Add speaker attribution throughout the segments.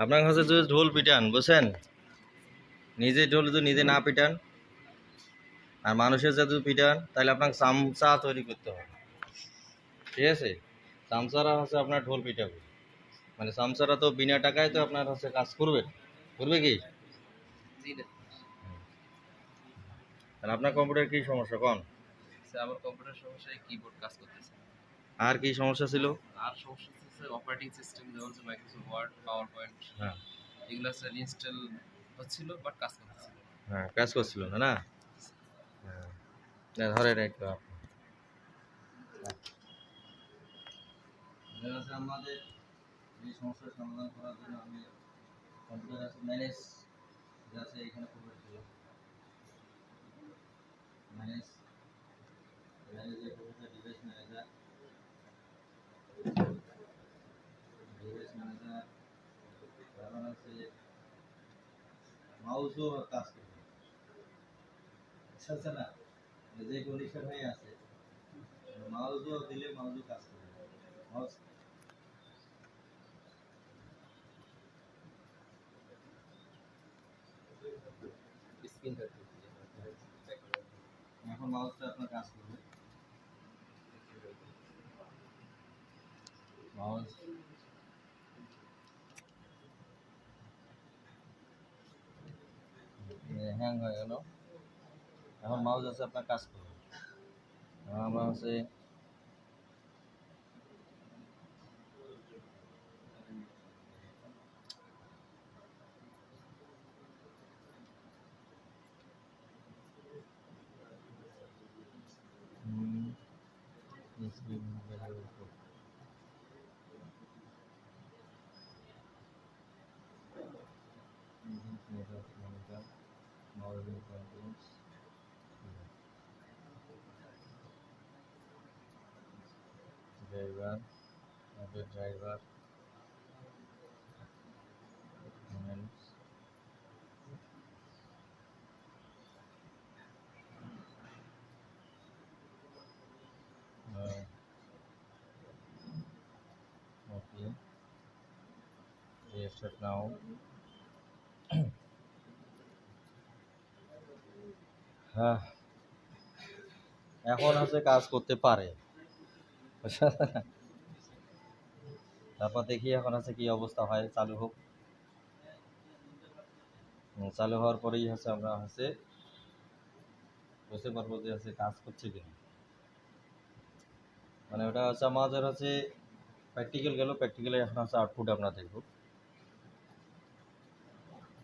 Speaker 1: আপনার কাছে যদি ঢোল পিটান বুঝছেন? নিজে ঢোল যদি নিজে না পিটান আর মানুষের যদি পিটান তাহলে আপনাকে চামচা তৈরি করতে হবে। ঠিক আছে? চামচারা হচ্ছে আপনার ঢোল পিটাবে। মানে চামচারা তো বিনা টাকায় তো আপনার হচ্ছে কাজ করবে করবে কি? তাহলে আপনার কম্পিউটার কি সমস্যা কোন?
Speaker 2: আমার কম্পিউটার সমস্যায় কিবোর্ড কাজ করতেছে।
Speaker 1: আর কি সমস্যা ছিল?
Speaker 2: আর সমস্যা হচ্ছে অপারেটিং সিস্টেম যেমন হচ্ছে মাইক্রোসফট ওয়ার্ড পাওয়ার পয়েন্ট
Speaker 1: হ্যাঁ।
Speaker 2: এগুলো স্যার ইনস্টল হচ্ছিল বাট কাজ করতেছে
Speaker 1: হ্যাঁ কাজ করছিল না না? হ্যাঁ। এটা হচ্ছে আমাদের এই সমস্যার সমাধান করার জন্য আমি কম্পিউটার আছে ম্যানেজ আছে এখানে প্রবেশ করলাম ম্যানেজে প্রবেশ ডিভাইস ম্যানেজার ডিভাইস ম্যানেজার তারপর আছে মাউসও কাজ করবে বুঝতে না যে কন্ডিশন হয়ে আছে মাউসও দিলে মাউসও কাজ করবে মাউস
Speaker 2: স্ক্রিনটা
Speaker 1: এখন মাউসটা আপনার কাজ করবে। মাউস হ্যাং হয়ে গেল এখন মাউস আছে আপনার কাজ করবে এখন আমরা হচ্ছে হুম, screen value উপর। Using network monitor, modeling controls. Driver, other driver. Commands. Uh, okay. Restart now. এখন হচ্ছে কাজ করতে পারে। তারপর দেখি এখন আছে কি অবস্থা হয়, চালু হোক। চালু হওয়ার পরেই হচ্ছে আমরা হচ্ছে বুঝতে পারব যে হচ্ছে কাজ করছে কিনা। মানে ওটা হচ্ছে আমাদের হচ্ছে প্র্যাকটিক্যাল গেল প্র্যাকটিক্যালে এখন হচ্ছে আউটপুট আমরা দেখব।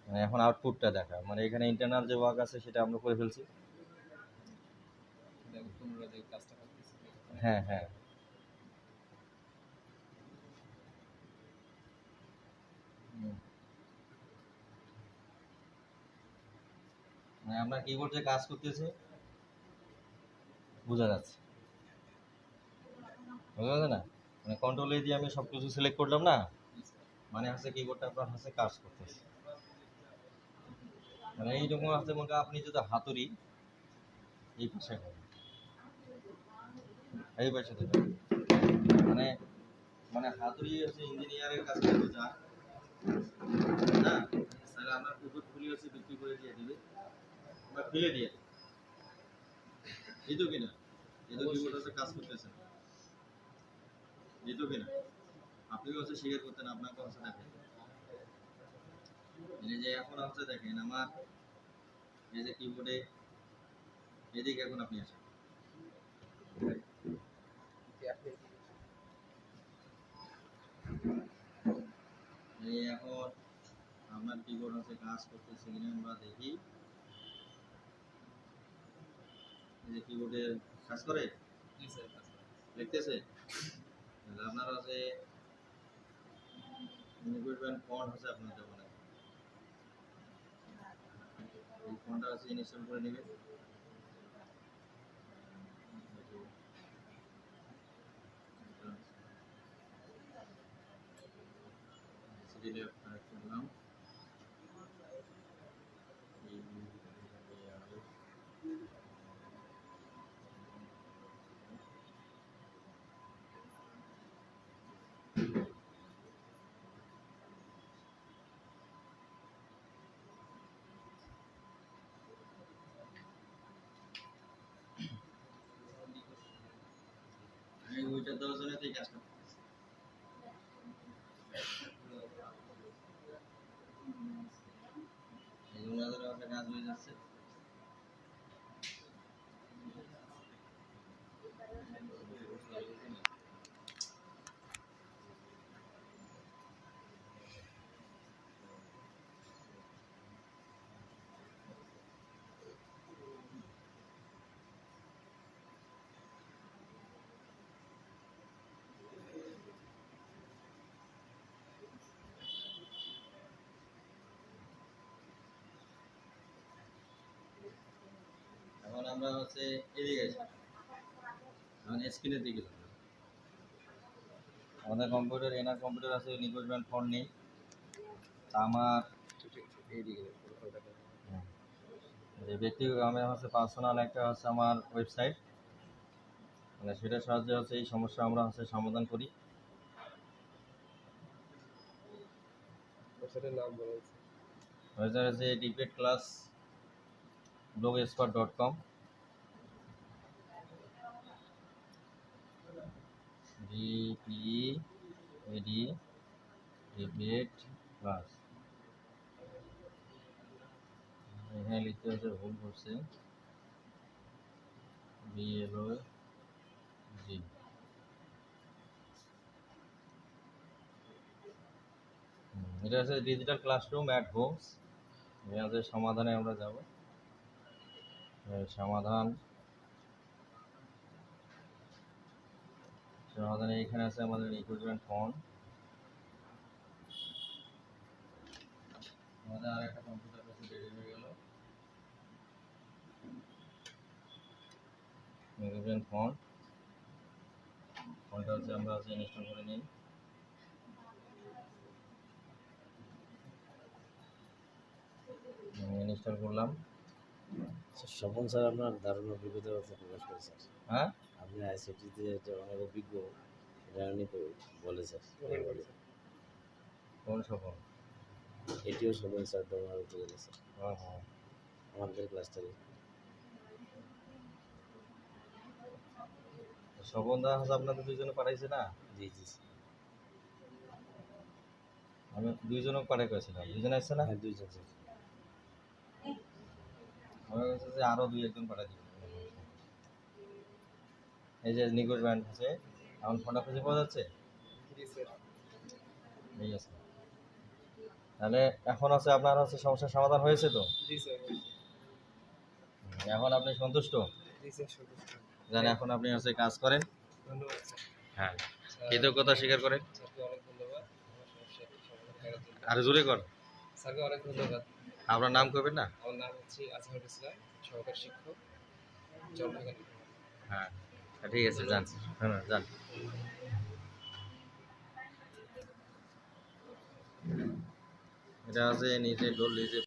Speaker 1: মানে এখন আউটপুটটা দেখা মানে এখানে ইন্টারনাল যে ওয়ার্ক আছে সেটা আমরা করে ফেলছি। হ্যাঁ হ্যাঁ। মানে আমরা কিবোর্ড যে কাজ করতেছে, বোঝা যাচ্ছে। বোঝা যাচ্ছে না? মানে কন্ট্রোল দিয়ে আমি সব কিছু সিলেক্ট করলাম না? মানে হচ্ছে কিবোর্ডটা আপনার হচ্ছে কাজ করতেছে। মানে এইরকম আছে, মনে আপনি যদি হাতুড়ি এই পাশে করেন। এই পাশে দেবেন মানে মানে হাতুড়ি হচ্ছে ইঞ্জিনিয়ারের কাছে যান না, তাহলে আপনার পুকুর খুলি হচ্ছে বিক্রি করে দিয়ে দিবে। বা ফেলে দিয়ে এই তো কিনা? এই তো কিবোর্ড হচ্ছে কাজ করতেছে এই তো কিনা? আপনিও হচ্ছে স্বীকার করতেন আপনাকে হচ্ছে দেখেন এই যে এখন হচ্ছে দেখেন আমার, এই যে কিবোর্ডে এদিকে এখন আপনি আসেন। এই এখন আপনার কিবোর্ড হচ্ছে কাজ করতেছে কিনা আমরা দেখি। এই যে কিবোর্ডে কাজ করে। লিখতেছে তাহলে আপনার ইকুইপমেন্ট ফন্ট হচ্ছে আপনার দেওয়া এই ফন্টটা হচ্ছে ইনস্টল করে নেবেন। তো এই কাজটা এই কাজ হয়ে যাচ্ছে এখন আমরা হচ্ছে এদিকে এখন স্ক্রিনের দিকে। আমাদের কম্পিউটার এনার কম্পিউটার আছে ব্যান্ড ফোন নেই। তা আমার হুম। যে ব্যক্তিগত আমার হচ্ছে পার্সোনাল একটা হচ্ছে আমার ওয়েবসাইট মানে সেটার সাহায্যে হচ্ছে এই সমস্যা আমরা হচ্ছে সমাধান করি।
Speaker 3: ওয়েবসাইটের নাম বলেন
Speaker 1: ওয়েবসাইট হচ্ছে DPEd class blog expert dot com DP ED DPEd class এখানে লিখতে হচ্ছে ভুল করছে। বিএলও জি এটা হচ্ছে ডিজিটাল ক্লাসরুম অ্যাট হোমস এখানে সমাধানে আমরা যাব। সমাধান সমাধানে এখানে আছে আমাদের রিক্রুটমেন্ট ফর্ম আমাদের আর একটা কম্পিউটার কাছে রেডি হয়ে গেল। রিক্রুটমেন্ট ফর্ম ফর্মটা হচ্ছে আমরা হচ্ছে ইনস্টল করে নিই। ইনস্টল করলাম।
Speaker 3: স্বপন স্যার আপনার দারুণ অভিজ্ঞতার কথা প্রকাশ
Speaker 1: হ্যাঁ?
Speaker 3: আপনি আইসিটিতে যে অনেক অভিজ্ঞ এটা উনি তো বলে স্যার
Speaker 1: কোন সফল?
Speaker 3: এটিও স্বপন স্যার করতে গেলে স্যার।
Speaker 1: হ্যাঁ হ্যাঁ।
Speaker 3: আমাদের ক্লাস থেকে
Speaker 1: স্বপন দা হচ্ছে আপনাদের দুইজনে পাঠাইছে না?
Speaker 3: জি জি
Speaker 1: আমি দুইজনও পাঠাই করেছিলাম দুইজন আসছে না?
Speaker 3: হ্যাঁ দুইজন স্যার।
Speaker 1: আমার কাছে যে আরও দুই একজন পাঠাই দিবে এই যে নিকোজ ব্যান্ড আছে এখন ফোনটা খুঁজে পাওয়া যাচ্ছে? ঠিক আছে। তাহলে এখন আছে আপনার হচ্ছে সমস্যার সমাধান হয়েছে তো? এখন আপনি সন্তুষ্ট?
Speaker 3: জি স্যার সন্তুষ্ট।
Speaker 1: যেন এখন আপনি হচ্ছে কাজ করেন। হ্যাঁ কৃতজ্ঞতা স্বীকার করেন। আর জোরে কর।
Speaker 3: স্যারকে অনেক ধন্যবাদ।
Speaker 1: আপনার নাম করবেন না?
Speaker 3: আমার নাম হচ্ছে আজহার ইসলাম সহকারী শিক্ষক
Speaker 1: হ্যাঁ। ঠিক আছে যান হ্যাঁ যান এটা আছে নিজে ডোল নিজে